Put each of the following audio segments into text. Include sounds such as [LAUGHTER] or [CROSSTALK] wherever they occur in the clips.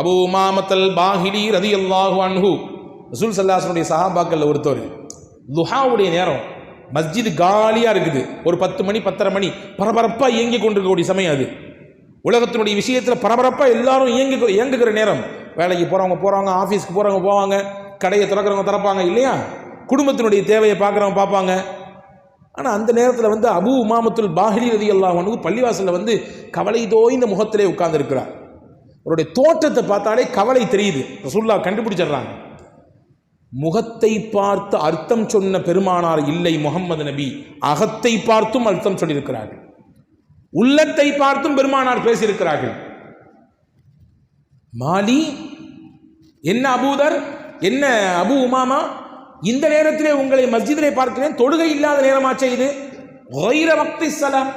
அபு உமாமத்தல் பாஹிலி ரதி அல்லாஹு அன்ஹு. ரசூல் சல்லாசனுடைய சஹாபாக்கள் ஒருத்தர் துஹாவுடைய நேரம் மஸ்ஜித் காலியாக இருக்குது. ஒரு பத்து மணி பத்தரை மணி பரபரப்பாக இயங்கி கொண்டிருக்கக்கூடிய சமயம் அது. உலகத்தினுடைய விஷயத்தில் பரபரப்பாக எல்லாரும் இயங்கி இயங்குகிற நேரம். வேலைக்கு போகிறவங்க போகிறாங்க ஆஃபீஸ்க்கு போகிறவங்க போவாங்க கடையை திறக்கிறவங்க திறப்பாங்க இல்லையா? குடும்பத்தினுடைய தேவையை பார்க்குறவங்க பார்ப்பாங்க. ஆனால் அந்த நேரத்தில் வந்து அபு உமாமத்துல் பாஹிலி ரதி அல்லாஹ் பள்ளிவாசலில் வந்து கவலை தோய்ந்த முகத்திலே உட்கார்ந்துருக்கிறார். அவருடைய தோற்றத்தை பார்த்தாலே கவலை தெரியுது. ரசூல்லா கண்டுபிடிச்சிடுறாங்க. முகத்தை பார்த்து அர்த்தம் சொன்ன பெருமானார் இல்லை முகம்மது நபி. அகத்தை பார்த்தும் அர்த்தம் சொல்லியிருக்கிறார்கள். உள்ளத்தை பார்த்தும் பெருமானார் பேசியிருக்கிறார்கள். மாலி என்ன அபூதர் என்ன அபு உமாமா இந்த நேரத்திலே உங்களை மஸ்ஜிதிலே பார்க்கிறேன் தொழுகை இல்லாத நேரமாச்சே இது. ஒயிர வக்தி சலாம்.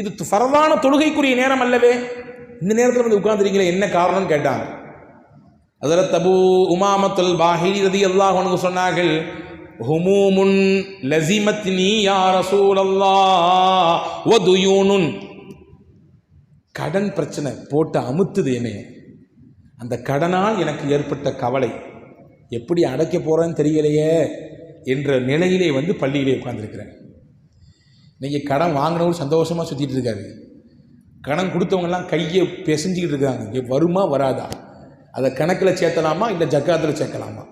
இது ஃபரதான தொழுகைக்குரிய நேரம் அல்லவே. இந்த நேரத்தில் வந்து உட்காந்துருக்கீங்களே என்ன காரணம்னு கேட்டாங்க. அதில் தபு உமாமத்துல் பாஹிரி ரதி அல்லாஹ் உனக்கு சொன்னார்கள் ஹுமூமுன் லசிமத்னி யா ரசூலல்லாஹ் வதுயூனுன். கடன் பிரச்சனை போட்டு அமுத்துது என்னைய. அந்த கடனால் எனக்கு ஏற்பட்ட கவலை. எப்படி அடைக்க போகிறேன்னு தெரியலையே என்ற நிலையிலே வந்து பள்ளியிலே உட்காந்துருக்கிறேன் இன்றைக்கி கடன் வாங்கினவர் சந்தோஷமாக சுற்றிட்டு இருக்காரு. கடன் கொடுத்தவங்கெல்லாம் கையை பிசைஞ்சிக்கிட்டு இருக்காங்க. இங்கே வருமா வராதா? அதை கணக்கில் சேர்த்தலாமா? இல்லை ஜக்காத்தில் சேர்க்கலாமா?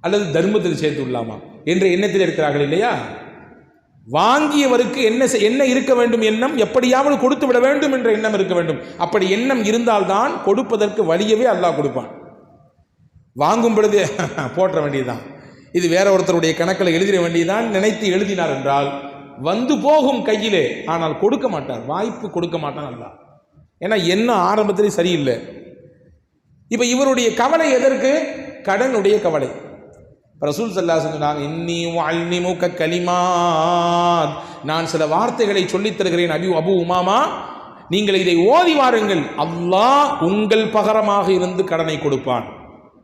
அல்லது தர்மத்தில் சேர்த்து விடலாமா? என்ற எண்ணத்தில் இருக்கிறார்கள் இல்லையா? வாங்கியவருக்கு என்ன என்ன இருக்க வேண்டும் எண்ணம்? எப்படியாவது கொடுத்து விட வேண்டும் என்ற எண்ணம் இருக்க வேண்டும். அப்படி எண்ணம் இருந்தால்தான் கொடுப்பதற்கு வழியவே அல்லாஹ் கொடுப்பான். வாங்கும் பொழுது [LAUGHS] போற்ற வேண்டியதுதான். இது வேற ஒருத்தருடைய கணக்கில் எழுதிட வேண்டியதுதான். நினைத்து எழுதினார் என்றால் வந்து போகும் கையிலே ஆனால் கொடுக்க மாட்டார். வாய்ப்பு கொடுக்க மாட்டான் அல்லாஹ். ஏன்னா என்ன ஆரம்பத்திலே சரியில்லை. இப்போ இவருடைய கவலை எதற்கு? கடனுடைய கவலை. ரசூல் சல்லா சொன்னாங்க இன்னி அல்னிமுக கலிமாத். நான் சில வார்த்தைகளை சொல்லித் தருகிறேன் அபி அபு உமாமா. நீங்கள் இதை ஓதி வாருங்கள். அல்லாஹ் உங்கள் பகரமாக இருந்து கடனை கொடுப்பான்.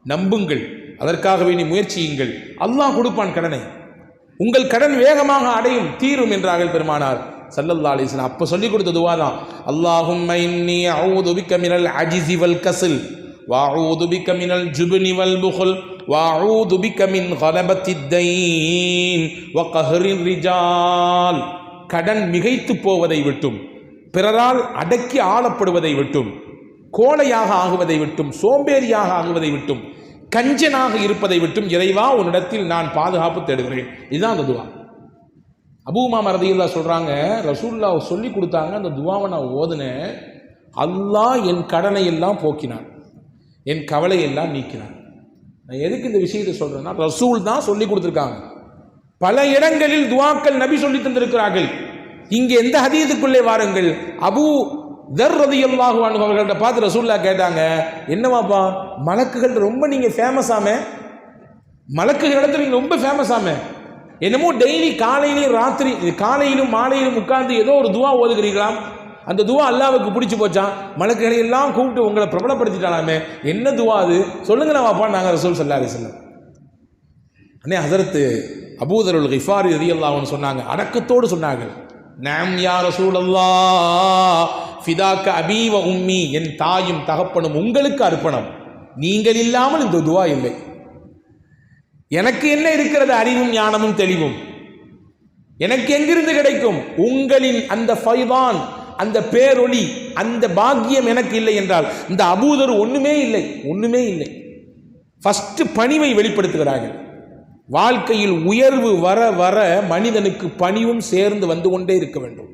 நம்புங்கள். அதற்காக வேண்டி முயற்சியுங்கள். அல்லாஹ் கொடுப்பான் கடனை. உங்கள் கடன் வேகமாக அடையும் தீரும் என்றார்கள் பெருமானார். சல்லல்லா அலிஸ்லாம் அப்போ சொல்லி கொடுத்ததுவா தான். அல்லாஹும் அவுதுபிக்க மினல் அஜிசி வல் கசில் வாஊதுபிக்க மினல் ஜுபினி வல் புகுல் வாஊதுபிக்க மின் ஹலபத்தித்தைன் வகஹரின் ரிஜால். கடன் மிகைத்து போவதை விட்டும் பிறரால் அடக்கி ஆளப்படுவதை விட்டும் கோலையாக ஆகுவதை விட்டும் சோம்பேறியாக ஆகுவதை விட்டும் கஞ்சனாக இருப்பதை விட்டும் இறைவா உன்னிடத்தில் நான் பாதுகாப்பு தேடுகிறேன். இதுதான் அந்த துவா. அபூமா மரதியுல்லா சொல்கிறாங்க ரசூல்லா சொல்லி கொடுத்தாங்க அந்த துவாவை நான் ஓதுனேன். அல்லாஹ் என் கடனை எல்லாம் போக்கினான். என் கவலை எல்லாம் நீக்கினான். நான் எதுக்கு இந்த விஷயத்தை சொல்கிறேன்னா ரசூல் தான் சொல்லி கொடுத்துருக்காங்க. பல இடங்களில் துவாக்கள் நபி சொல்லி தந்திருக்கிறார்கள். இங்கே எந்த ஹதீதுக்குள்ளே வாருங்கள். அபு தர் ரதியல்லாஹு அவர்கள்ட்ட பார்த்து ரசூல்லா கேட்டாங்க என்னவாப்பா மலக்குகள் ரொம்ப நீங்கள் ஃபேமஸாமே மலக்குகள் இடத்துல நீங்கள் ரொம்ப ஃபேமஸ் ஆமே? என்னமோ டெய்லி காலையிலையும் ராத்திரி காலையிலும் மாலையிலும் உட்கார்ந்து ஏதோ ஒரு துவா ஓதுகிறீர்களாம். அந்த துவா அல்லாவுக்கு பிடிச்சி போச்சான் மலக்குகளை எல்லாம் கூப்பிட்டு உங்களை பிரபலப்படுத்திட்டாலாமே என்ன துவா அது? சொல்லுங்களேன் வாப்பா நாங்கள் ரசூல் சல்லா அலிஸ்லாம் அண்ணே ஹசரத்து அபூதருல் ஹிஃபார் ரதி அல்லாஹ்னு சொன்னாங்க அடக்கத்தோடு சொன்னார்கள். நாம் யார சூழல்லா ஃபிதாக்க அபீவ உம்மி என் தாயும் தகப்பனும் உங்களுக்கு அர்ப்பணம். நீங்கள் இல்லாமல் இந்த துவா இல்லை. எனக்கு என்ன இருக்கிறது அறிவும் ஞானமும் தெளிவும்? எனக்கு எங்கிருந்து கிடைக்கும்? உங்களின் அந்த ஃபைவான் அந்த பேரொளி அந்த பாக்கியம் எனக்கு இல்லை என்றால் இந்த அபூதர் ஒன்றுமே இல்லை ஒன்றுமே இல்லை. ஃபஸ்ட்டு பணிவை வெளிப்படுத்துகிறார்கள். வாழ்க்கையில் உயர்வு வர வர மனிதனுக்கு பணிவும் சேர்ந்து வந்து கொண்டே இருக்க வேண்டும்.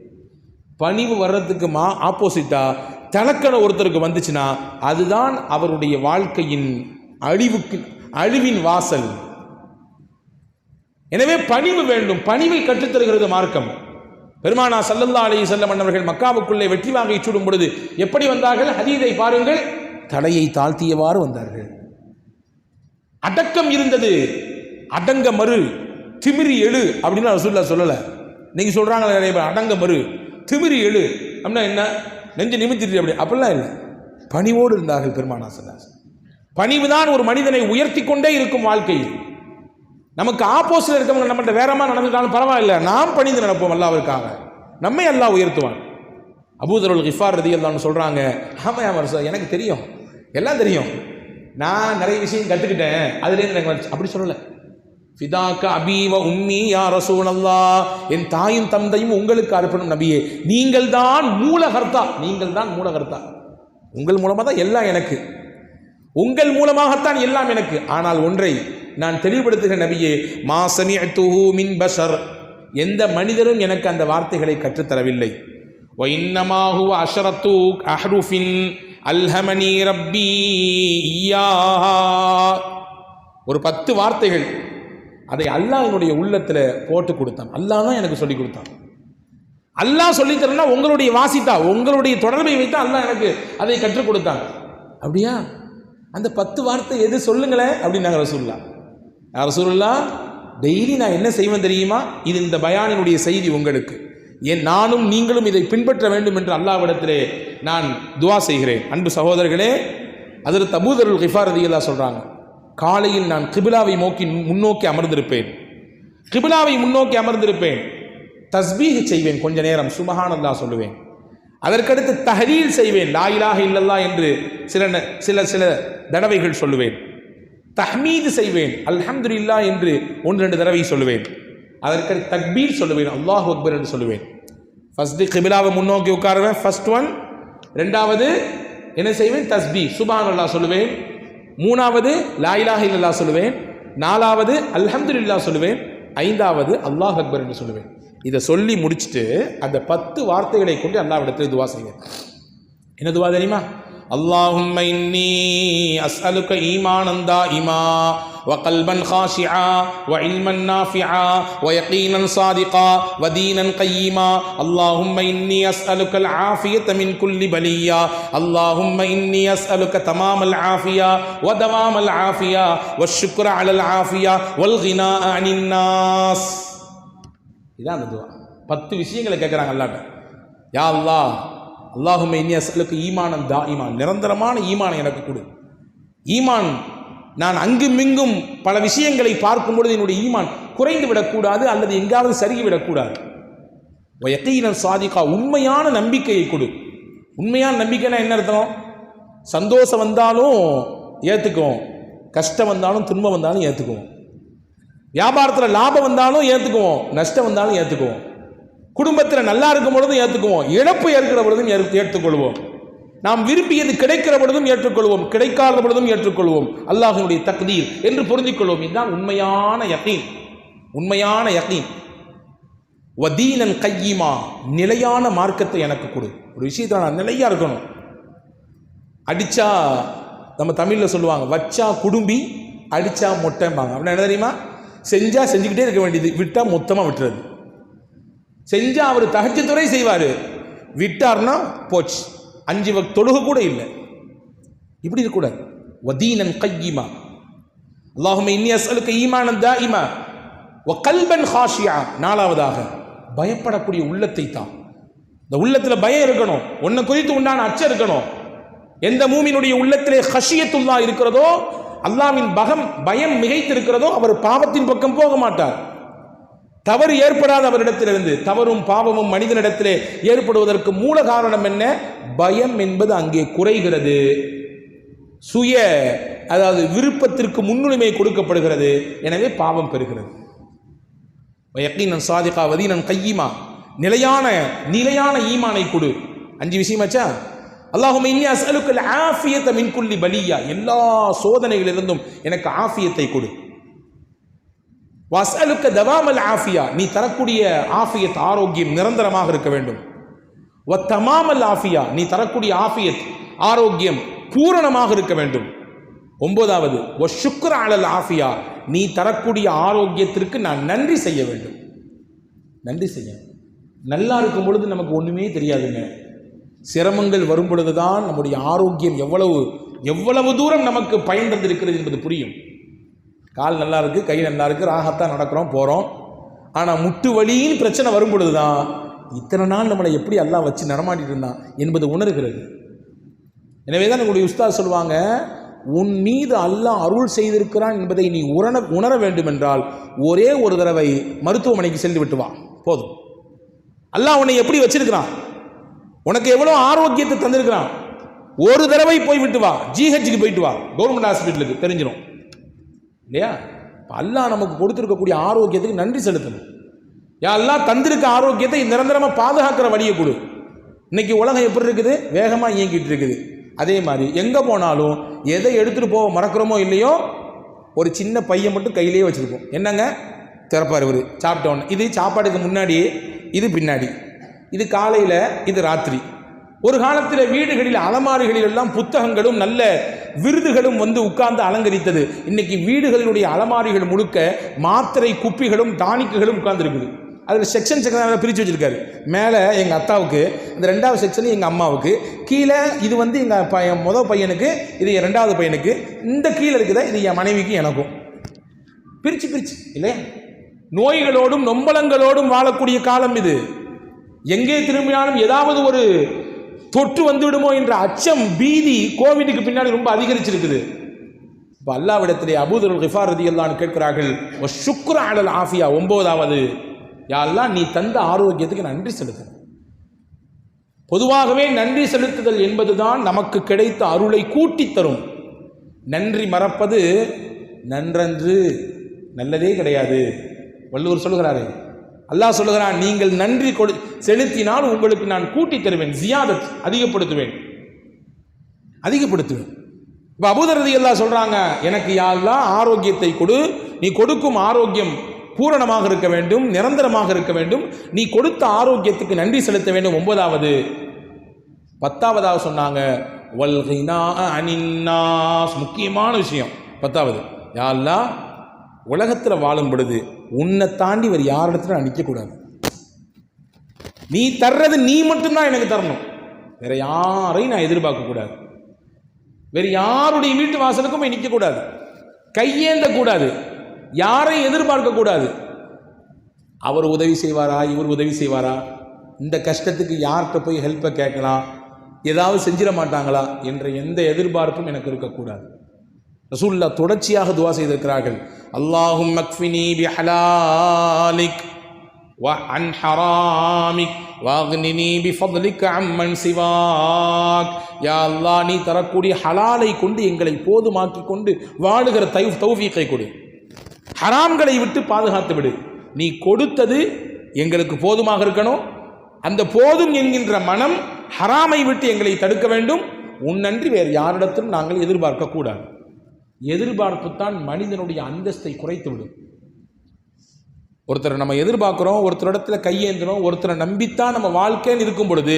பணிவு வர்றதுக்கு மா ஆப்போசிட்டா தலக்கண ஒருத்தருக்கு வந்துச்சுன்னா அதுதான் அவருடைய வாழ்க்கையின் அழிவுக்கு அழிவின் வாசல். எனவே பணிவு வேண்டும். பணிவை கற்றுத்தருகிறது மார்க்கம். பெருமானா சல்லல்லா அலி செல்லம் மக்காவுக்குள்ளே வெற்றி வாங்கி சூடும் பொழுது எப்படி வந்தார்கள்? ஹதீதை பாருங்கள். தலையை தாழ்த்தியவாறு வந்தார்கள். அடக்கம் இருந்தது. அடங்க மறு. திமிரி எழு அப்படின்னு ரசூல்லா சொல்லலை. நீங்கள் சொல்கிறாங்களே நிறைய பேர் அடங்க மறு. திமிரி எழு அப்படின்னா என்ன? நெஞ்சு நிமித்திட்டு அப்படி. அப்படிலாம் இல்லை. பணிவோடு இருந்தார்கள் பெருமானா சல்லாஸ் பணிவுதான் ஒரு மனிதனை உயர்த்தி கொண்டே இருக்கும் வாழ்க்கையில். நமக்கு ஆப்போசிட் இருக்கவங்க நம்மகிட்ட வேறமா நடந்துட்டாலும் பரவாயில்ல. நாம் பணிந்து நடப்போம் அல்லாவிற்காக. நம்மை எல்லாம் உயர்த்துவான். அபூதருல் கிஃபார் ரதி அல்லான்னு சொல்கிறாங்க ஆமாம் ஆமாம் சார் எனக்கு தெரியும். எல்லாம் தெரியும். நான் நிறைய விஷயம் கற்றுக்கிட்டேன் அதுலேருந்து எனக்கு அப்படி சொல்லலை. ஃபிதாக்க அபீவ உம்மி யா ரசூலல்லா என் தாயும் தந்தையும் உங்களுக்கு அர்ப்பணம் நபியே. நீங்கள் தான் மூலகர்த்தா. நீங்கள் தான் மூலகர்த்தா. உங்கள் மூலமாக தான் எல்லாம் எனக்கு. உங்கள் மூலமாகத்தான் எல்லாம் எனக்கு. ஆனால் ஒன்றை நான் தெளிவுபடுத்துகிற நபியே. மாசமி துஹூ மின் பஷர். எந்த மனிதரும் எனக்கு அந்த வார்த்தைகளை கற்றுத்தரவில்லை. ஒயின்னமாஹு அஷரத்து அஹ்ருஃபின் அல்ஹமனி ரப்பி ஒரு பத்து வார்த்தைகள். அதை அல்லாஹ் என்னுடைய உள்ளத்தில் போட்டு கொடுத்தான். அல்லாஹ் தான் எனக்கு சொல்லி கொடுத்தான். அல்லாஹ் சொல்லித்தரனா உங்களுடைய வாசித்தா உங்களுடைய தொடர்பை வைத்தா அல்லாஹ் எனக்கு அதை கற்றுக் கொடுத்தான். அப்படியா? அந்த பத்து வார்த்தை எது சொல்லுங்களேன் அப்படின்னாங்க ரசூல்லா ரசூல்லா டெய்லி நான் என்ன செய்வேன் தெரியுமா? இது இந்த பயானினுடைய செய்தி உங்களுக்கு. ஏன் நானும் நீங்களும் இதை பின்பற்ற வேண்டும் என்று அல்லாவிடத்திலே நான் துவா செய்கிறேன். அன்பு சகோதரர்களே அதில் தபூதருள் கிஃபார் ரதியல்லா சொல்கிறாங்க காலையில் நான் கிபிலாவை நோக்கி முன்னோக்கி அமர்ந்திருப்பேன். கிபிலாவை முன்னோக்கி அமர்ந்திருப்பேன். தஸ்பீக செய்வேன் கொஞ்ச நேரம் சுபஹானல்லா சொல்லுவேன். அதற்கடுத்து தஹரீல் செய்வேன் லாயிலாக இல்லல்லா என்று சில ந- சில சில தடவைகள் சொல்லுவேன். தஹ்மீது செய்வேன் அல்ஹம்துலில்லா என்று ஒன்று ரெண்டு தடவை சொல்லுவேன். அதற்கடுத்து தக்பீர் சொல்லுவேன் அல்லாஹ் அக்பர் என்று சொல்லுவேன். ஃபஸ்ட்டு கிபிலாவை முன்னோக்கி உட்காருவேன் ஃபர்ஸ்ட் ஒன். ரெண்டாவது என்ன செய்வேன்? தஸ்பீ சுபான் அல்லாஹ் சொல்லுவேன். மூணாவது லாயிலாக இல்லல்லா சொல்லுவேன். நாலாவது அல்ஹம்துலில்லா சொல்லுவேன். ஐந்தாவது அல்லாஹ் அக்பர் என்று சொல்லுவேன். இதை சொல்லி முடிச்சுட்டு அந்த பத்து வார்த்தைகளை கொண்டு அல்லாவிடத்தில் துவா செய்வேன் என்ன துவா தெரியுமா? اللهم إني أسألك إيمانا دائما وقلبا خاشعا وعلما نافعا ويقينا صادقا ودينا قيما اللهم إني أسألك العافية من كل بلية اللهم إني أسألك تمام العافية ودوام العافية والشكر على العافية والغناء عن الناس இதான் அந்த துவா பத்து விஷயங்களை கேட்குறாங்க அல்லாட்ட யா அல்லாஹ் அல்லாஹும் இன்னியசலுக்கு ஈமானம் தா ஈமான் நிரந்தரமான ஈமான் எனக்கு கொடு. ஈமான் நான் அங்கும் இங்கும் பல விஷயங்களை பார்க்கும் பொழுது என்னுடைய ஈமான் குறைந்து விடக்கூடாது அல்லது எங்காவது சருகி விடக்கூடாது. யக்கீனன் சாதிகா உண்மையான நம்பிக்கையை கொடு. உண்மையான நம்பிக்கைனா என்ன அர்த்தம்? சந்தோஷம் வந்தாலும் ஏற்றுக்குவோம் கஷ்டம் வந்தாலும் துன்பம் வந்தாலும் ஏற்றுக்குவோம் வியாபாரத்தில் லாபம் வந்தாலும் ஏற்றுக்குவோம் நஷ்டம் வந்தாலும் ஏற்றுக்குவோம் குடும்பத்தில் நல்லா இருக்கும் பொழுதும் ஏற்றுக்குவோம் இழப்பு ஏற்கிற பொழுதும் ஏற்றுக்கொள்வோம். நாம் விரும்பியது கிடைக்கிற பொழுதும் ஏற்றுக்கொள்வோம். கிடைக்காத பொழுதும் ஏற்றுக்கொள்வோம். அல்லாஹனுடைய தக்தீர் என்று புரிஞ்சிக் கொள்வோம் இதுதான் உண்மையான யக்கீன் உண்மையான யக்கீன் வதீனன் கையீமா. நிலையான மார்க்கத்தை எனக்கு கொடு. ஒரு விஷயத்தில் நான் நிலையாக இருக்கணும். அடித்தா நம்ம தமிழில் சொல்லுவாங்க வச்சா குடும்பி அடித்தா மொட்டைம்பாங்க. அப்படின்னா என்ன தெரியுமா? செஞ்சால் செஞ்சுக்கிட்டே இருக்க வேண்டியது. விட்டால் மொத்தமாக விட்டுறது. செஞ்சால் அவர் தகச்சத்துறை செய்வார். விட்டார்னா போச்சு. அஞ்சு வக் தொழுக கூட இல்லை. இப்படி இருக்கக்கூடாது வதீனன் கையிமா. அல்லாஹுமே இன்னி அஸ்அலுக்க ஈமானன் இமா ஒ கல்பன் ஹாஷியா. நாலாவதாக பயப்படக்கூடிய உள்ளத்தை தான். இந்த உள்ளத்தில் பயம் இருக்கணும். உன்னை குறித்து உண்டான அச்சம் இருக்கணும். எந்த மூமினுடைய உள்ளத்திலே ஹஷியத்துல்லா இருக்கிறதோ அல்லாவின் பகம் பயம் மிகைத்திருக்கிறதோ அவர் பாவத்தின் பக்கம் போக மாட்டார். தவறு ஏற்படாத அவரிடத்திலிருந்து தவறும் பாவமும் மனிதனிடத்திலே ஏற்படுவதற்கு மூல காரணம் என்ன? பயம் என்பது அங்கே குறைகிறது. சுய அதாவது விருப்பத்திற்கு முன்னுரிமை கொடுக்கப்படுகிறது. எனவே பாவம் பெறுகிறது. யக்கீனன் சாதிகா வதீனன் கையீமா. நிலையான நிலையான ஈமானை கொடு. அஞ்சு விஷயமாச்சா அல்லாஹும் இன்னி அஸ்அலுக்கல் ஆஃபியத்தை மின்குள்ளி பலியா. எல்லா சோதனைகளிலிருந்தும் எனக்கு ஆஃபியத்தை கொடு. வசலுக்க தவாமல் ஆஃபியா. நீ தரக்கூடிய ஆஃபியத் ஆரோக்கியம் நிரந்தரமாக இருக்க வேண்டும். வ தமாமல் ஆஃபியா. நீ தரக்கூடிய ஆஃபியத் ஆரோக்கியம் பூரணமாக இருக்க வேண்டும். ஒன்பதாவது ஒ சுக்கர அழல் ஆஃபியா. நீ தரக்கூடிய ஆரோக்கியத்திற்கு நான் நன்றி செய்ய வேண்டும். நன்றி செய்ய. நல்லா இருக்கும் பொழுது நமக்கு ஒன்றுமே தெரியாதுங்க. சிரமங்கள் வரும் பொழுதுதான் நம்முடைய ஆரோக்கியம் எவ்வளவு எவ்வளவு தூரம் நமக்கு பயன் தந்திருக்கிறது என்பது புரியும். கால் நல்லா இருக்குது கை நல்லா இருக்கு ராகத்தான் நடக்கிறோம் போகிறோம் ஆனால் முட்டு வலின்னு பிரச்சனை வரும் பொழுது தான் இத்தனை நாள் நம்மளை எப்படி எல்லாம் வச்சு நடமாட்டிட்டு இருந்தான் என்பது உணர்கிறது. எனவே தான் உங்களுடைய உஸ்தாத் சொல்லுவாங்க உன் மீது அல்லாஹ் அருள் செய்திருக்கிறான் என்பதை நீ உணர உணர வேண்டும் என்றால் ஒரே ஒரு தடவை மருத்துவமனைக்கு சென்று விட்டு வா. போதும். அல்லாஹ் உன்னை எப்படி வச்சிருக்கிறான்? உனக்கு எவ்வளோ ஆரோக்கியத்தை தந்திருக்கிறான்? ஒரு தடவை போய் விட்டு வா. ஜிஹெச்சுக்கு போயிட்டு வா. கவர்மெண்ட் ஹாஸ்பிட்டலுக்கு தெரிஞ்சிடும் இல்லையா? இப்ப நமக்கு கொடுத்துருக்கக்கூடிய ஆரோக்கியத்துக்கு நன்றி செலுத்தணும். யா எல்லாம் தந்திருக்க ஆரோக்கியத்தை நிரந்தரமாக பாதுகாக்கிற வழியை கொடு. இன்னைக்கு உலகம் எப்படி இருக்குது? வேகமாக இயங்கிட்டு இருக்குது. அதே மாதிரி எங்கே போனாலும் எதை எடுத்துகிட்டு போக மறக்கிறோமோ இல்லையோ ஒரு சின்ன பையன் மட்டும் கையிலேயே வச்சுருப்போம் என்னங்க? திறப்பார் இவர் சாப்பிட்டோன்னு இது சாப்பாடுக்கு முன்னாடி இது பின்னாடி. இது காலையில் இது ராத்திரி. ஒரு காலத்தில் வீடுகளில் அலமாரிகளில் எல்லாம் புத்தகங்களும் நல்ல விருதுகளும் வந்து உட்கார்ந்து அலங்கரித்தது. இன்னைக்கு வீடுகளினுடைய அலமாரிகள் முழுக்க மாத்திரை குப்பிகளும் டானிக்குகளும் உட்கார்ந்துருக்குது. அதில் செக்ஷன் செக்ஷன் பிரித்து வச்சுருக்காரு. மேலே எங்கள் அத்தாவுக்கு இந்த ரெண்டாவது செக்ஷன் எங்கள் அம்மாவுக்கு கீழே இது வந்து எங்கள் பையன் முதல் பையனுக்கு இது என் ரெண்டாவது பையனுக்கு இந்த கீழே இருக்குதா இது என் மனைவிக்கு எனக்கும். பிரித்து பிரித்து இல்லையா? நோய்களோடும் நொம்பலங்களோடும் வாழக்கூடிய காலம் இது. எங்கே திரும்பினாலும் ஏதாவது ஒரு தொற்று வந்துவிடுமோ என்ற அச்சம் பீதி கோவிடுக்கு பின்னாடி ரொம்ப அதிகரிச்சிருக்குது. இப்போ அல்லாவிடத்திலே அபூதருல் கிஃபார் ரதி அல்லான்னு கேட்கிறார்கள் சுக்ர அலல் ஆஃபியா ஒன்பதாவது யாரெல்லாம் நீ தந்த ஆரோக்கியத்துக்கு நன்றி செலுத்து பொதுவாகவே நன்றி செலுத்துதல் என்பதுதான் நமக்கு கிடைத்த அருளை கூட்டித் தரும். நன்றி மறப்பது நன்றன்று நல்லதே கிடையாது. வள்ளுவர் சொல்லுகிறாரு அல்லாஹ் சொல்லுகிறான் நீங்கள் நன்றி கொடு செலுத்தினால் உங்களுக்கு நான் கூட்டித் தருவேன் ஜியாதத் அதிகப்படுத்துவேன். அதிகப்படுத்துவேன். இப்போ அபுதரதி எல்லாம் சொல்றாங்க எனக்கு யாரெல்லாம் ஆரோக்கியத்தை கொடு நீ கொடுக்கும் ஆரோக்கியம் பூரணமாக இருக்க வேண்டும் நிரந்தரமாக இருக்க வேண்டும் நீ கொடுத்த ஆரோக்கியத்துக்கு நன்றி செலுத்த வேண்டும். ஒன்பதாவது. பத்தாவதாக சொன்னாங்க முக்கியமான விஷயம். பத்தாவது யாரெல்லாம் உலகத்தில் வாழும் பொழுது உன்னை தாண்டி வேறு யாரிடத்துல நான் நிற்கக்கூடாது. நீ தர்றது நீ மட்டும்தான் எனக்கு தரணும். வேற யாரையும் நான் எதிர்பார்க்கக்கூடாது வேறு யாருடைய வீட்டு வாசலுக்கும் போய் நிற்கக்கூடாது கையேந்த கூடாது. யாரையும் எதிர்பார்க்க கூடாது. அவர் உதவி செய்வாரா? இவர் உதவி செய்வாரா? இந்த கஷ்டத்துக்கு யார்கிட்ட போய் ஹெல்ப்பை கேட்கலாம் ஏதாவது செஞ்சிட மாட்டாங்களா? என்ற எந்த எதிர்பார்ப்பும் எனக்கு இருக்கக்கூடாது ரசூல்லா தொடர்ச்சியாக துவா செய்திருக்கிறார்கள். அல்லாஹும் மக்ஃபினி பிஹலாலிக் وعن حرامك واغنني بفضلك عمن سواك யா அல்லாஹ் நீ தரக்கூடிய ஹலாலை கொண்டு எங்களை போதுமாக்கி கொண்டு வாழுகிற தை தௌஃபீக்கை கொடு ஹராம்களை விட்டு பாதுகாத்து விடு நீ கொடுத்தது எங்களுக்கு போதுமாக இருக்கணும் அந்த போதும் என்கின்ற மனம் ஹராமை விட்டு எங்களை தடுக்க வேண்டும் உன்னன்றி வேறு யாரிடத்திலும் நாங்கள் எதிர்பார்க்க கூடாது எதிர்பார்ப்பு தான் மனிதனுடைய அந்தஸ்தை குறைத்து விடும் ஒருத்தரை நம்ம எதிர்பார்க்குறோம் ஒருத்தரிடத்துல கையேந்திரம் ஒருத்தரை நம்பித்தான் நம்ம வாழ்க்கைன்னு இருக்கும் பொழுது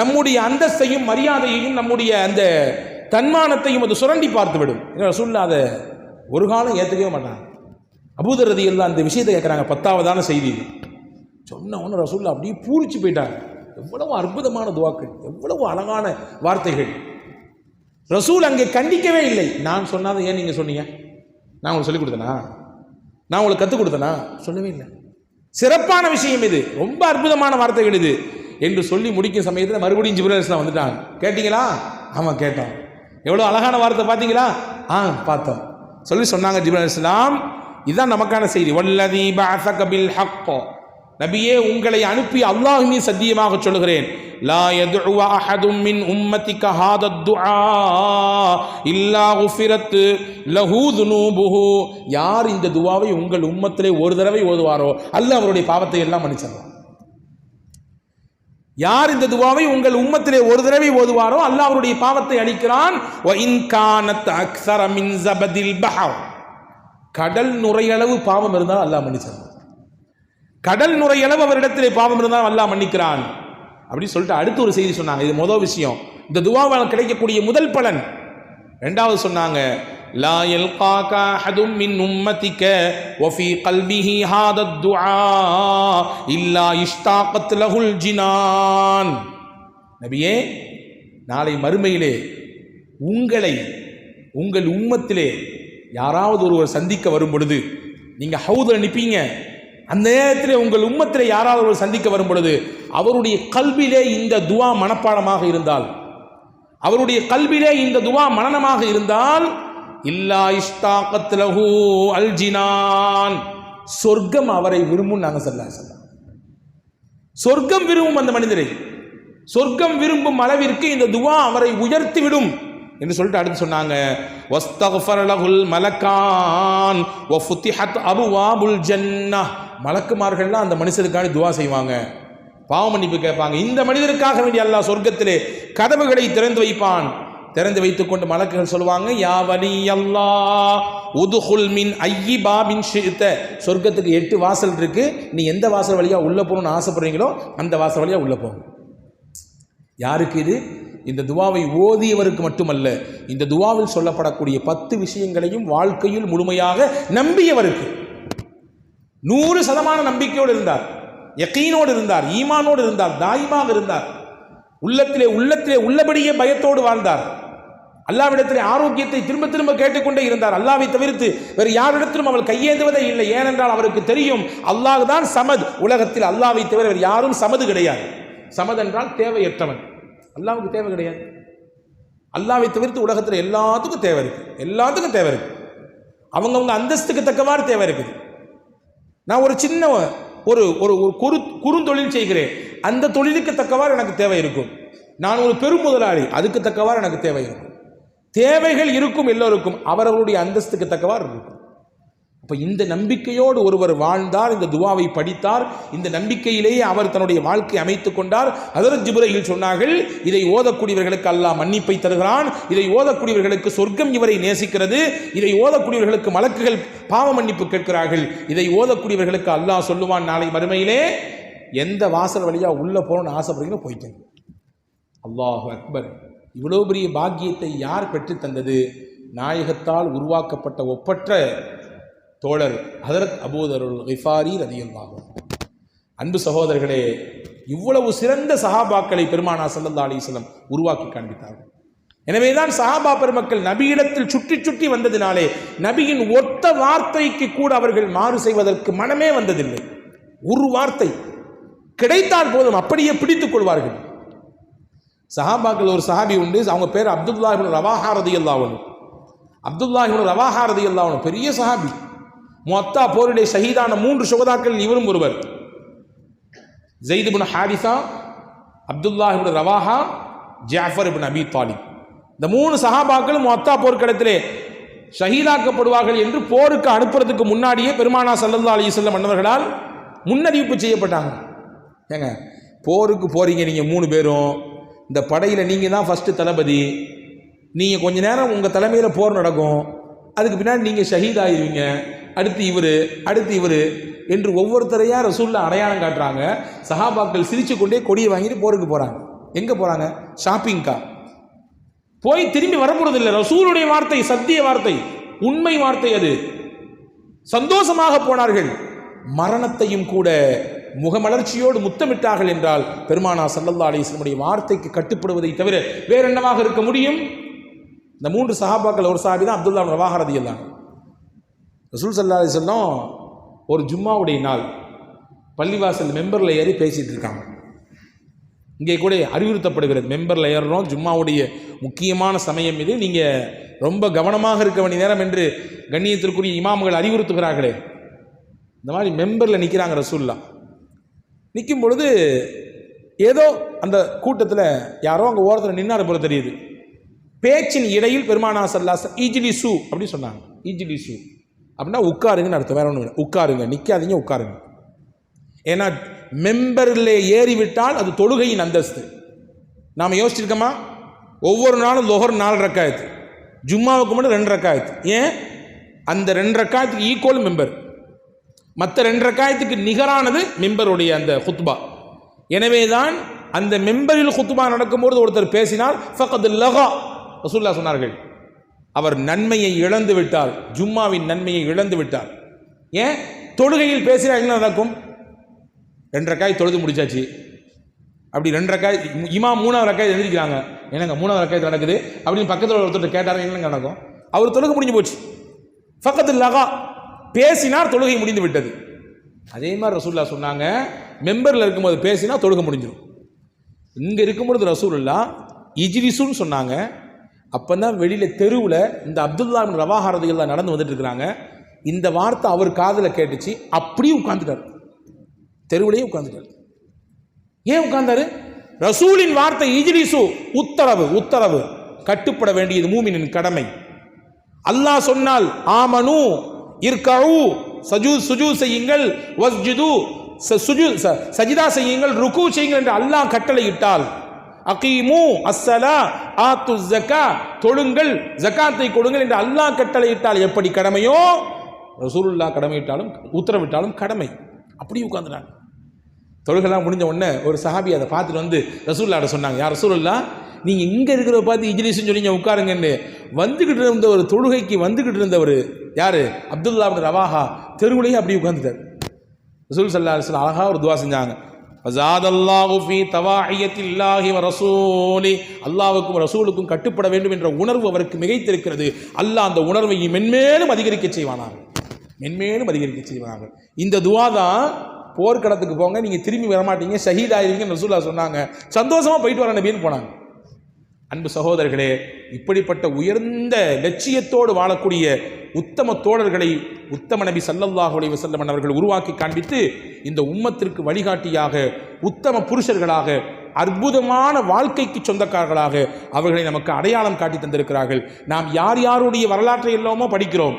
நம்முடைய அந்தஸ்தையும் மரியாதையையும் நம்முடைய அந்த தன்மானத்தையும் அது சுரண்டி பார்த்து விடும் சொல்ல அதை ஒரு காலம் ஏற்றுக்கவே மாட்டாங்க அபூதரதி எல்லாம் அந்த விஷயத்தை கேட்குறாங்க பத்தாவதான செய்தி சொன்ன உடனே ரசூல்லா அப்படியே பூரிச்சு போயிட்டாங்க. எவ்வளவு அற்புதமான துவாக்கள் எவ்வளவு அழகான வார்த்தைகள். ரசூல் அங்கே கண்டிக்கவே இல்லை. நான் சொன்னாத ஏன் நீங்கள் சொன்னீங்க? நான் உங்களுக்கு சொல்லிக் கொடுத்தேனா? நான் உங்களுக்கு கற்றுக் கொடுத்தேனா? சொல்லவே இல்லை. சிறப்பான விஷயம் இது. ரொம்ப அற்புதமான வார்த்தைகள் இது. என்று சொல்லி முடிக்கும் சமயத்தில் மறுபடியும் ஜிப்ரல் இஸ்லாம் வந்துட்டாங்க. கேட்டிங்களா? ஆமாம் கேட்டோம். எவ்வளோ அழகான வார்த்தை பார்த்தீங்களா? ஆ பார்த்தோம். சொல்லி சொன்னாங்க ஜிப்ரல் இஸ்லாம். இதுதான் நமக்கான செய்தி. வல்லதி பஅஸக பில் ஹக்கோ. நபியே உங்களை அனுப்பி அல்லாஹுமே சத்தியமாக சொல்லுகிறேன். லா யதுஉ அஹதும் மின் உம்மத்திக ஹாத துஆ. இல்லா துனூபுஹு. யார் இந்த துவாவை உங்கள் உம்மத்திலே ஒரு தடவை ஓதுவாரோ அல்லாஹ் அவருடைய பாவத்தை எல்லாம் மன்னிச்சிடலாம் யார் இந்த துவாவை உங்கள் உம்மத்திலே ஒரு தடவை ஓதுவாரோ அல்ல அவருடைய பாவத்தை அளிக்கிறான் கானத் ஜபதில் கடல் நுரையளவு பாவம் இருந்தால் அல்லாஹ் மன்னிச்சிடலாம் கடல் நுரையளவு அவரிடத்திலே பாவம் இருந்தால் அல்லா மன்னிக்கிறான். அப்படின்னு சொல்லிட்டு அடுத்து ஒரு செய்தி சொன்னாங்க. இது முதல் விஷயம். இந்த துவாவால் கிடைக்கக்கூடிய முதல் பலன். ரெண்டாவது சொன்னாங்க லா யல்காக அஹதும் மின் உம்மதிக வஃபி கல்பிஹி ஹாத துஆ இல்லா இஷ்தாகத் லஹுல் ஜினான். நபியே நாளை மறுமையிலே உங்களை உங்கள் உம்மத்திலே யாராவது ஒருவர் சந்திக்க வரும் பொழுது நீங்கள் ஹவுதில் நிப்பீங்க. அந்த நேரத்தில் உங்கள் உம்மத்தில் யாராவது ஒரு சந்திக்க வரும் பொழுது அவருடைய கல்விலே இந்த துவா மனப்பாடமாக இருந்தால் அவருடைய கல்விலே இந்த துவா மனனமாக இருந்தால் இல்லா இஷ்தாகத் அல்ஜினான். சொர்க்கம் அவரை விரும்பும் நாங்கள் சொல்ல சொல்ல சொர்க்கம் விரும்பும் அந்த மனிதரை சொர்க்கம் விரும்பும் அளவிற்கு இந்த துவா அவரை உயர்த்தி விடும் என்று சொல்லிட்டு அடுத்து சொன்னாங்க வஸ்தஃபர் லஹுல் மலக்கான் வ அபுவாபுல் ஜன்னா மலக்குமார்கள்லாம் அந்த மனுஷனுக்காக துவா செய்வாங்க. பாவ மன்னிப்பு கேட்பாங்க. இந்த மனிதருக்காக வேண்டிய அல்லாஹ் சொர்க்கத்திலே கதவுகளை திறந்து வைப்பான். திறந்து வைத்துக்கொண்டு மலக்குகள் சொல்லுவாங்க யா வலி அல்லா உதுகுல் மின் ஐயி பாபின் ஷித்த. சொர்க்கத்துக்கு எட்டு வாசல் இருக்கு. நீ எந்த வாசல் வழியா உள்ள போகணும்னு ஆசைப்படுறீங்களோ அந்த வாசல் வழியா உள்ள போகும் யாருக்கு இது? இந்த துவாவை ஓதியவருக்கு மட்டுமல்ல இந்த துவாவில் சொல்லப்படக்கூடிய பத்து விஷயங்களையும் வாழ்க்கையில் முழுமையாக நம்பியவருக்கு. நூறு சதமான நம்பிக்கையோடு இருந்தார். யக்கீனோடு இருந்தார் ஈமானோடு இருந்தார் தாயிமாக இருந்தார். உள்ளத்திலே உள்ளத்திலே உள்ளபடியே பயத்தோடு வாழ்ந்தார். அல்லாவிடத்திலே ஆரோக்கியத்தை திரும்ப திரும்ப கேட்டுக்கொண்டே இருந்தார். அல்லாவை தவிர்த்து வேறு யாரிடத்திலும் அவள் கையேந்துவதே இல்லை. ஏனென்றால் அவருக்கு தெரியும் அல்லாஹ் தான் சமத். உலகத்தில் அல்லாவை தவிர வேறு யாரும் சமது கிடையாது. சமத் என்றால் தேவையற்றவன். அல்லாவுக்கு தேவை கிடையாது. அல்லாவை தவிர்த்து உலகத்தில் எல்லாத்துக்கும் தேவை இருக்கு. எல்லாத்துக்கும் தேவை இருக்கு. அவங்கவுங்க அந்தஸ்துக்கு தக்கவாறு தேவை இருக்குது. நான் ஒரு சின்ன ஒரு ஒரு ஒரு குறு குறுந்தொழில் செய்கிறேன். அந்த தொழிலுக்கு தக்கவாறு எனக்கு தேவை இருக்கும். நான் ஒரு பெரும் முதலாளி அதுக்கு தக்கவாறு எனக்கு தேவை இருக்கும். தேவைகள் இருக்கும் எல்லோருக்கும். அவர்களுடைய அந்தஸ்துக்கு தக்கவாறு இருக்கும். அப்போ இந்த நம்பிக்கையோடு ஒருவர் வாழ்ந்தார் இந்த துவாவை படித்தார் இந்த நம்பிக்கையிலேயே அவர் தன்னுடைய வாழ்க்கை அமைத்துக் கொண்டார். அதர் ஜிபுரையில் சொன்னார்கள் இதை ஓதக்கூடியவர்களுக்கு அல்லாஹ் மன்னிப்பை தருகிறான் இதை ஓதக்கூடியவர்களுக்கு சொர்க்கம் இவரை நேசிக்கிறது இதை ஓதக்கூடியவர்களுக்கு மலக்குகள் பாவ மன்னிப்பு கேட்கிறார்கள் இதை ஓதக்கூடியவர்களுக்கு அல்லாஹ் சொல்லுவான் நாளை மறுமையிலே. எந்த வாசல் வழியாக உள்ளே போகணும்னு ஆசைப்படுறீங்களோ போயிட்டேன் அல்லாஹு அக்பர் இவ்வளோ பெரிய பாக்கியத்தை யார் பெற்றுத் தந்தது? நாயகத்தால் உருவாக்கப்பட்ட ஒப்பற்ற தோழர் ஹதரத் அபூதருள் ஹிஃபாரி ரதியுல்லாகும் அன்பு சகோதரர்களே இவ்வளவு சிறந்த சஹாபாக்களை பெருமானா சல்லல்லா அலிஸ்லம் உருவாக்கி காண்பித்தார்கள். எனவேதான் சஹாபா பெருமக்கள் நபியிடத்தில் சுற்றி சுற்றி வந்ததினாலே நபியின் ஒத்த வார்த்தைக்கு கூட அவர்கள் மாறு செய்வதற்கு மனமே வந்ததில்லை. ஒரு வார்த்தை கிடைத்தால் போதும் அப்படியே பிடித்துக் கொள்வார்கள். சஹாபாக்கள் ஒரு சஹாபி உண்டு அவங்க பேர் அப்துல்லாஹின் ரவாஹாரதி அல்லாவனு அப்துல்லாஹின் ரவாஹாரதி அல்லாவனு பெரிய சஹாபி. மொத்தா போருடைய ஷஹீதான மூன்று சுகதாக்கள் இவரும் ஒருவர். Zaid ibn Haritha Abdullah ibn Rawaha Jafar ibn Abi Talib. இந்த மூணு சஹாபாக்களும் மொத்தா போர்க்களத்திலே ஷஹீதாக்கப்படுவார்கள் என்று போருக்கு அனுப்புறதுக்கு முன்னாடியே பெருமானா சல்லல்லா அலிசல்லம் மன்னர்களால் முன்னறிவிப்பு செய்யப்பட்டாங்க. ஏங்க போருக்கு போறீங்க நீங்கள் மூணு பேரும். இந்த படையில் நீங்கள் தான் ஃபஸ்ட்டு தளபதி. நீங்கள் கொஞ்ச நேரம் உங்கள் தலைமையில் போர் நடக்கும். அதுக்கு பின்னாடி நீங்கள் ஷஹீத் ஆயிடுவீங்க அடுத்து இவர் அடுத்து இவர் என்று ஒவ்வொருத்தரையாக ரசூலில் அடையாளம் காட்டுறாங்க. சஹாபாக்கள் சிரித்து கொண்டே கொடியை வாங்கிட்டு போருக்கு போகிறாங்க எங்கே போகிறாங்க ஷாப்பிங்க்கா போய் திரும்பி வரப்போறது இல்லை ரசூலுடைய வார்த்தை சத்திய வார்த்தை உண்மை வார்த்தை அது. சந்தோஷமாக போனார்கள். மரணத்தையும் கூட முகமலர்ச்சியோடு முத்தமிட்டார்கள் என்றால் பெருமானா சல்லல்லா அலிஸ்லமுடைய வார்த்தைக்கு கட்டுப்படுவதை தவிர வேற என்னவாக இருக்க முடியும்? இந்த மூன்று சஹாபாக்கள் ஒரு சாபி தான் அப்துல்லா ரவாஹரதி எல்லாம் ரசூல் சல்லா அலிஸ்லம் ஒரு ஜும்மாவுடைய நாள். பள்ளிவாசல் மெம்பரில் ஏறி பேசிகிட்டு இருக்காங்க. இங்கே கூட அறிவுறுத்தப்படுகிறது மெம்பரில் ஏறுறோம் ஜும்மாவுடைய முக்கியமான சமயம் இது. நீங்கள் ரொம்ப கவனமாக இருக்க வேண்டிய நேரம் என்று கண்ணியத்திற்குரிய இமாம்கள் அறிவுறுத்துகிறார்களே. இந்த மாதிரி மெம்பரில் நிற்கிறாங்க ரசூல்லா நிற்கும் பொழுது ஏதோ அந்த கூட்டத்தில் யாரோ அங்கே ஓரத்தில் நின்னார் போல தெரியுது. பேச்சின் இடையில் பெருமானா சல்லாஸ் ஈஜிலி சு அப்படின்னு சொன்னாங்க. ஈஜிலி சூ அப்படின்னா உட்காருங்கன்னு அர்த்தம் வேற ஒன்றும் இல்லை உட்காருங்க நிற்காதீங்க உட்காருங்க. ஏன்னா மெம்பரில் ஏறிவிட்டால் அது தொழுகையின் அந்தஸ்து. நாம் யோசிச்சிருக்கோமா? ஒவ்வொரு நாளும் லொஹர் நாலு ரக்காயத்து ஜும்மாவுக்கு மட்டும் ரெண்டு ரக்காயத்து ஏன்? அந்த ரெண்டு ரக்காயத்துக்கு ஈக்குவல் மெம்பர் மற்ற ரெண்டு ரக்காயத்துக்கு நிகரானது மெம்பருடைய அந்த ஹுத்பா எனவே தான் அந்த மெம்பரில் ஹுத்பா நடக்கும்போது ஒருத்தர் பேசினால் ஃபகத் லஹா. ரசூல்லா சொன்னார்கள். அவர் நன்மையை இழந்து விட்டார். ஜும்மாவின் நன்மையை இழந்து விட்டார். ஏன்? தொழுகையில் பேசினா என்ன நடக்கும்? ரெண்டரை காய் தொழுது முடிச்சாச்சு. அப்படி ரெண்டரை காய் இமாம் மூணாவது ரக்காய் எழுந்திருக்கிறாங்க என்னங்க மூணாவது ரக்காய் நடக்குது? அப்படின்னு பக்கத்தில் ஒருத்தர் கேட்டார் என்னங்க நடக்கும்? அவர் தொழுகை முடிஞ்சு போச்சு. பக்கத்தில் லகா பேசினார் தொழுகை முடிந்து விட்டது. அதே மாதிரி ரசூல்லா சொன்னாங்க மெம்பரில் இருக்கும்போது பேசினா தொழுகை முடிஞ்சிடும் இங்கே இருக்கும்பொழுது ரசூல்லா இஜிரிசுன்னு சொன்னாங்க அப்போ தான் வெளியில் தெருவில் இந்த அப்துல்லா ரவாஹாரதிகள் நடந்து வந்துட்டு இருக்கிறாங்க இந்த வார்த்தை அவர் காதில் கேட்டுச்சு அப்படியே உட்காந்துட்டார் தெருவிலேயே உட்காந்துட்டார் ஏன் உட்கார்ந்தாரு? ரசூலின் வார்த்தை இஜ்லிசு உத்தரவு உத்தரவு. கட்டுப்பட வேண்டியது மூமினின் கடமை. அல்லாஹ் சொன்னால் ஆமனு இர்கவு சஜு சுஜூ செய்யுங்கள் வஸ்ஜுது ச- சுஜு ச- சஜிதா செய்யுங்கள் ருக்கு செய்யுங்கள் என்று அல்லாஹ் கட்டளையிட்டால் அகீமு அஸ்ஸலா ஆத்து ஜக்கா தொழுங்கள் ஜகாத்தை கொடுங்கள் என்று அல்லாஹ் கட்டளையிட்டால் எப்படி கடமையோ? ரசூலுல்லா கடமையிட்டாலும் உத்தரவிட்டாலும் கடமை. அப்படி உட்காந்துட்டாங்க தொழுகெல்லாம் முடிஞ்ச உடனே ஒரு சஹாபி அதை பார்த்துட்டு வந்து ரசூல்லாட சொன்னாங்க யார் ரசூலுல்லா நீங்கள் இங்கே இருக்கிற பார்த்து இஜ்லிஸ்னு சொல்லி உட்காருங்கன்னு. வந்துக்கிட்டு இருந்த ஒரு தொழுகைக்கு வந்துக்கிட்டு இருந்தவர் யார்? அப்துல்லா ரவாஹா தெருவுலேயே அப்படி உட்காந்துட்டார் ரசூல் சல்லா அலிஸ்லாம் அழகாக ஒரு துவா செஞ்சாங்க. ஃபஸாதல்லாஹு ஃபீ தவாஇயத்தில்லாஹி வ ரசூலி அல்லாஹ்வுக்கும் ரசூலுக்கும் கட்டுப்பட வேண்டும் என்ற உணர்வு அவருக்கு மிகைத்திருக்கிறது அல்லாஹ் அந்த உணர்வை மென்மேலும் அதிகரிக்க செய்வானார்கள் மென்மேலும் அதிகரிக்க செய்வானார்கள் இந்த துவா தான் போர்க்களத்துக்கு போங்க நீங்க திரும்பி வரமாட்டீங்க ஷஹீத் ஆயிருவீங்கன்னு ரசூல்லா சொன்னாங்க சந்தோஷமா போயிட்டு வர நபின்னு போனாங்க அன்பு சகோதரர்களே இப்படிப்பட்ட உயர்ந்த லட்சியத்தோடு வாழக்கூடிய உத்தம தோழர்களை உத்தம நபி ஸல்லல்லாஹு அலைஹி வஸல்லம் அவர்கள் உருவாக்கி காண்பித்து இந்த உம்மத்திற்கு வழிகாட்டியாக உத்தம புருஷர்களாக அற்புதமான வாழ்க்கைக்கு சொந்தக்காரர்களாக அவர்களை நமக்கு அடையாளம் காட்டி தந்திருக்கிறார்கள். நாம் யார் யாருடைய வரலாற்றை எல்லாமோ படிக்கிறோம்.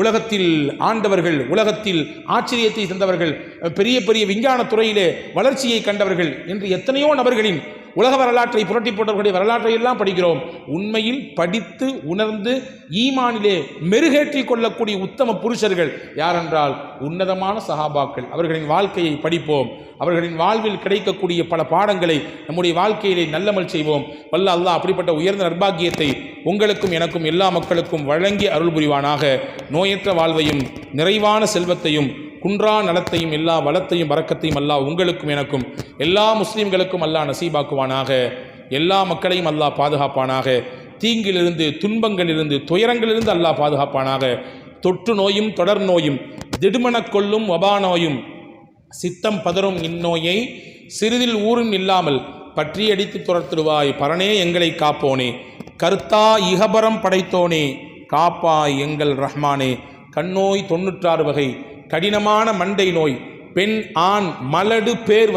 உலகத்தில் ஆண்டவர்கள் உலகத்தில் ஆச்சரியத்தை தந்தவர்கள் பெரிய பெரிய விஞ்ஞான துறையிலே வளர்ச்சியை கண்டவர்கள் என்று எத்தனையோ நபர்களின் உலக வரலாற்றை புரட்டி போட்டவர்களுடைய வரலாற்றை எல்லாம் படிக்கிறோம். உண்மையில் படித்து உணர்ந்து ஈமானிலே மெருகேற்றிக் கொள்ளக்கூடிய உத்தம புருஷர்கள் யாரென்றால் உன்னதமான சஹாபாக்கள். அவர்களின் வாழ்க்கையை படிப்போம். அவர்களின் வாழ்வில் கிடைக்கக்கூடிய பல பாடங்களை நம்முடைய வாழ்க்கையிலே நல்லமல் செய்வோம். வல்ல அல்லாஹ் அப்படிப்பட்ட உயர்ந்த நர்பாக்கியத்தை உங்களுக்கும் எனக்கும் எல்லா மக்களுக்கும் வழங்கி அருள் புரிவானாக. நோயற்ற வாழ்வையும் நிறைவான செல்வத்தையும் குன்றா நலத்தையும் எல்லா வளத்தையும் வரக்கத்தையும் அல்லாஹ் உங்களுக்கும் எனக்கும் எல்லா முஸ்லீம்களுக்கும் அல்லாஹ் நசீபாக்குவானாக. எல்லா மக்களையும் அல்லாஹ் பாதுகாப்பானாக. தீங்கிலிருந்து துன்பங்களிலிருந்து துயரங்களிலிருந்து அல்லாஹ் பாதுகாப்பானாக. தொற்று நோயும் தொடர் நோயும் திடுமனக் கொள்ளும் வபா நோயும் சித்தம் பதறும் இந்நோயை சிறிதில் ஊரும் இல்லாமல் பற்றியடித்து துரத்திடுவாய் பரனே எங்களை காப்போனே. கருத்தா இகபரம் படைத்தோனே. காப்பாய் எங்கள் ரஹ்மானே. கண்ணோய் தொன்னூற்றாறு வகை. கடினமான மண்டை நோய் பெண் ஆண் மலடு பேர்